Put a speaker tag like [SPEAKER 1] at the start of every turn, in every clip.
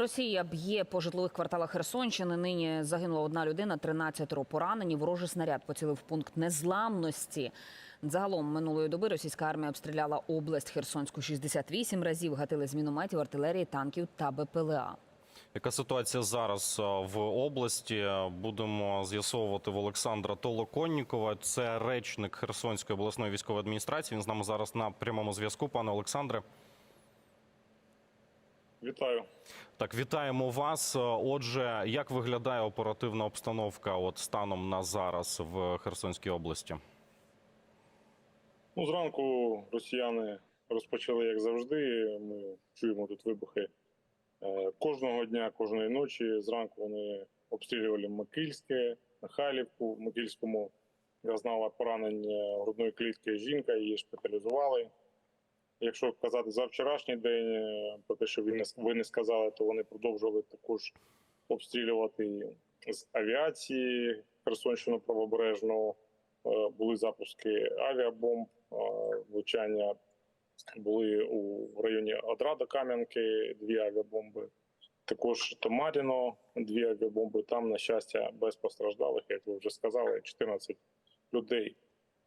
[SPEAKER 1] Росія б'є по житлових кварталах Херсонщини. Нині загинула одна людина, 13 поранені. Ворожий снаряд поцілив пункт незламності. Загалом минулої доби російська армія обстріляла область Херсонську 68 разів. Гатили з мінометів, артилерії, танків та БПЛА.
[SPEAKER 2] Яка ситуація зараз в області? Будемо з'ясовувати в Олександра Толоконнікова. Це речник Херсонської обласної військової адміністрації. Він з нами зараз на прямому зв'язку. Пане Олександре,
[SPEAKER 3] Вітаю.
[SPEAKER 2] так вітаємо вас. Отже, як виглядає оперативна обстановка от станом на зараз в Херсонській області?
[SPEAKER 3] Ну, зранку росіяни розпочали, як завжди. Ми чуємо тут вибухи е, кожного дня, кожної ночі. Зранку вони обстрілювали Макільське, Михайлівку. В Макільському я знала поранення грудної клітки жінка, її шпиталізували. Якщо казати за вчорашній день, е, про те, що ви не, ви не сказали, то вони продовжували також обстрілювати з авіації Херсонщину правобережну. Е, Були запуски авіабомб, е, влучання були у районі Одрада Кам'янки, дві авіабомби. Також Томаріно, дві авіабомби. Там, на щастя, без постраждалих, як ви вже сказали, 14 людей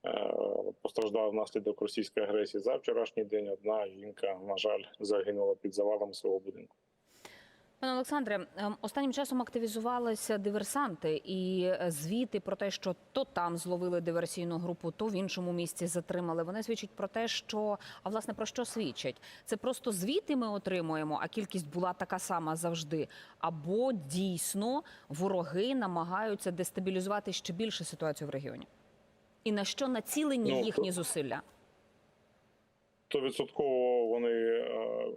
[SPEAKER 3] е, постраждали внаслідок російської агресії за вчорашній день. Одна жінка, на жаль, загинула під завалами свого будинку.
[SPEAKER 1] Пане Олександре, ем, останнім часом активізувалися диверсанти і е, звіти про те, що то там зловили диверсійну групу, то в іншому місці затримали. Вони свідчать про те, що а власне про що свідчать? Це просто звіти ми отримуємо, а кількість була така сама завжди. Або дійсно вороги намагаються дестабілізувати ще більше ситуацію в регіоні. І на що націлені
[SPEAKER 3] Ну,
[SPEAKER 1] їхні зусилля?
[SPEAKER 3] то відсотково вони е,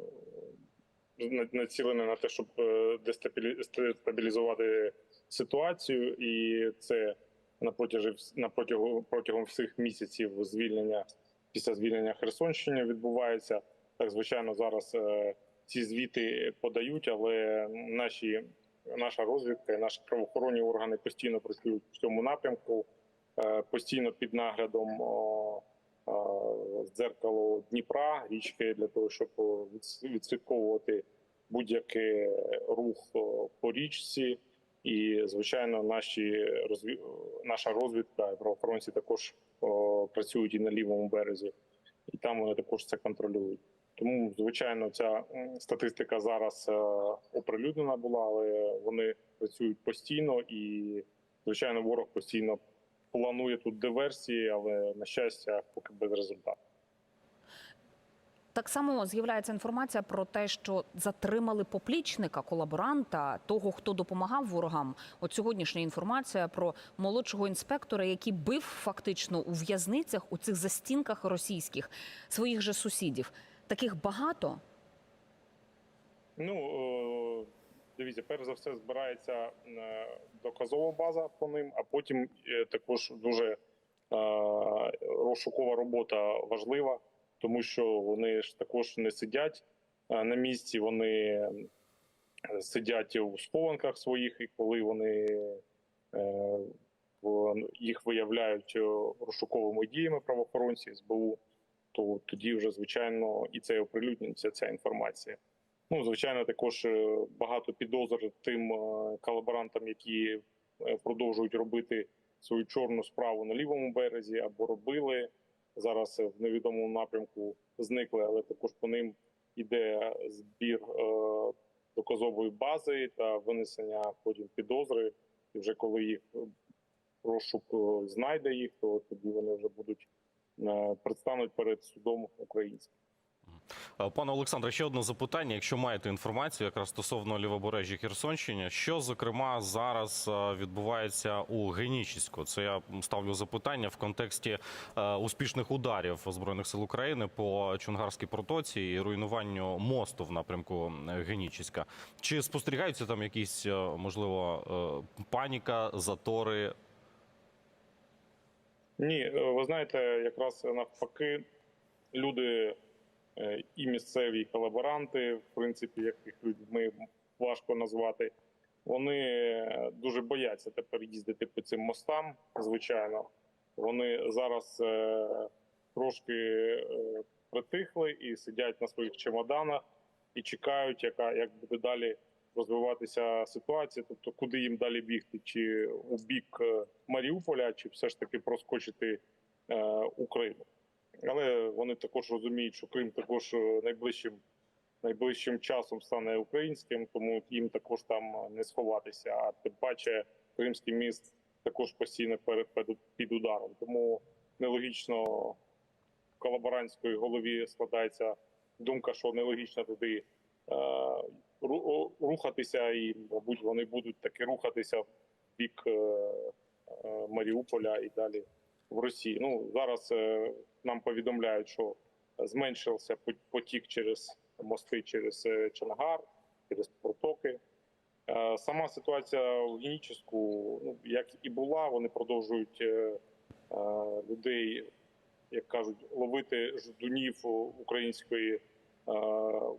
[SPEAKER 3] націлені на те, щоб е, дестабілізувати ситуацію, і це на протязі на протягом протягом всіх місяців звільнення після звільнення Херсонщини відбувається. Так, звичайно, зараз е, ці звіти подають, але наші наша розвідка і наші правоохоронні органи постійно працюють в цьому напрямку, постійно під наглядом. е, дзеркало Дніпра, річки для того, щоб відслідковувати будь-який рух по річці. І звичайно, наші розві... наша розвідка і правоохоронці також працюють і на лівому березі, і там вони також це контролюють. Тому, звичайно, ця статистика зараз е, оприлюднена була, але вони працюють постійно, і звичайно, ворог постійно планує тут диверсії, але на щастя, поки без результату.
[SPEAKER 1] Так само з'являється інформація про те, що затримали поплічника, колаборанта, того, хто допомагав ворогам. От сьогоднішня інформація про молодшого інспектора, який бив фактично у в'язницях у цих застінках російських своїх же сусідів. Таких багато.
[SPEAKER 3] Ну е, дивіться, перш за все збирається е, доказова база по ним, а потім е, також дуже е, розшукова робота важлива, тому що вони ж також не сидять на місці, вони сидять у схованках своїх, і коли вони їх виявляють розшуковими діями правоохоронці СБУ, то тоді вже звичайно і це оприлюднюється ця інформація. Ну, звичайно, також е, багато підозр тим е, колаборантам, які е, продовжують робити свою чорну справу на лівому березі або робили зараз в невідомому напрямку зникли, але також по ним іде збір доказової бази та винесення потім підозри. І вже коли їх розшук знайде їх, то тоді вони вже будуть предстануть перед судом українським.
[SPEAKER 2] Е, Пане Олександре, ще одне запитання. Якщо маєте інформацію якраз стосовно лівобережжя Херсонщини, що зокрема зараз е, відбувається у Генічіську? Це я ставлю запитання в контексті е, успішних ударів збройних сил України по Чунгарській протоці і руйнуванню мосту в напрямку Генічіська. Чи спостерігаються там якісь можливо паніка, затори?
[SPEAKER 3] Ні, ви знаєте, якраз навпаки, люди і місцеві колаборанти, в принципі, яких людьми важко назвати, вони е, дуже бояться тепер їздити по цим мостам. Звичайно, вони зараз е, трошки е, притихли і сидять на своїх чемоданах і чекають, яка як буде далі розвиватися ситуація, тобто куди їм далі бігти, чи у бік е, Маріуполя, чи все ж таки проскочити е, Україну. Але вони також розуміють, що Крим також е, найближчим найближчим часом стане українським, тому їм також там не сховатися. А тим паче Кримський міст також постійно перед під ударом. Тому нелогічно в колаборантської голові складається думка, що нелогічно туди е, рухатися, і мабуть вони будуть таки рухатися в бік е, е, Маріуполя і далі в Росії. Ну зараз е, нам повідомляють, що зменшився потік через мости через е, Чонгар, через протоки. Е, Сама ситуація в Геніческу, ну як і була, вони продовжують е, людей, як кажуть, ловити ждунів української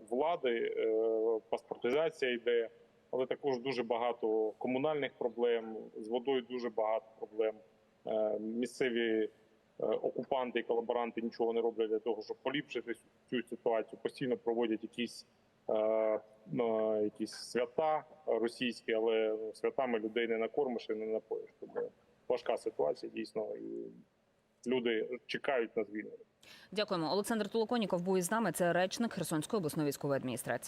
[SPEAKER 3] влади. Паспортизація йде, але також дуже багато комунальних проблем. З водою дуже багато проблем. Місцеві окупанти і колаборанти нічого не роблять для того, щоб поліпшити цю ситуацію. Постійно проводять якісь, е, е, якісь свята російські, але святами людей не накормиш і не напоїш. Тому важка ситуація дійсно, і люди чекають на звільнення.
[SPEAKER 1] Дякуємо. Олександр Толоконіков був із нами. Це речник Херсонської обласної військової адміністрації.